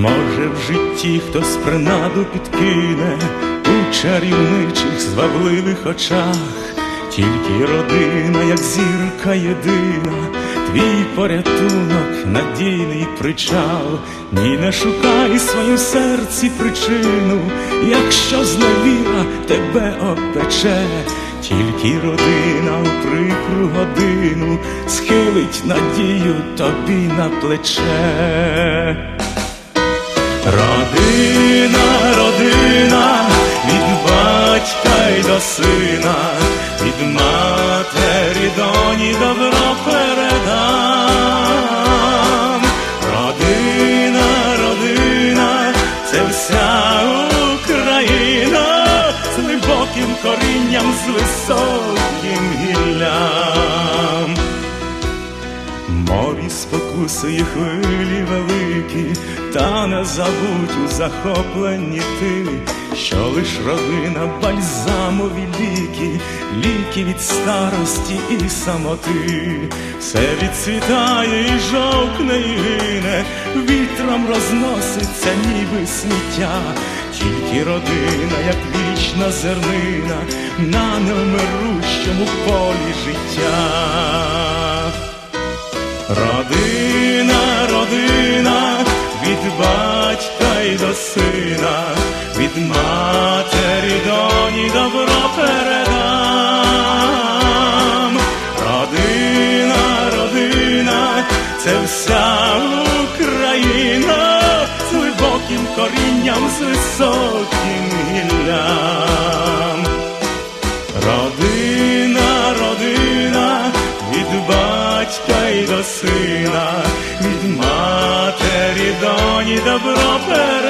Може, в житті хтось принаду підкине у чарівничих звабливих очах, тільки родина, як зірка єдина, твій порятунок, надійний причал, ні не шукай своїм серці причину, якщо зневіра тебе опече, тільки родина у прикру годину схилить надію тобі на плече. Родина, родина, від батька й до сина, Спокусує хвилі великі, та не забудь у захопленні ти, що лиш родина бальзамові ліки, ліки від старості і самоти, все відцвітає і жовкне і гине, вітром розноситься, ніби сміття, тільки родина, як вічна зернина, на невмирущому полі життя. Родина, матері добро передам. Родина, родина, це вся Україна з глибоким корінням, високим гіллям. Родина, родина, від батька й до сина, від матері доні добро передам.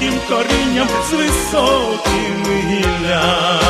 глибоким корінням, з високим гіллям.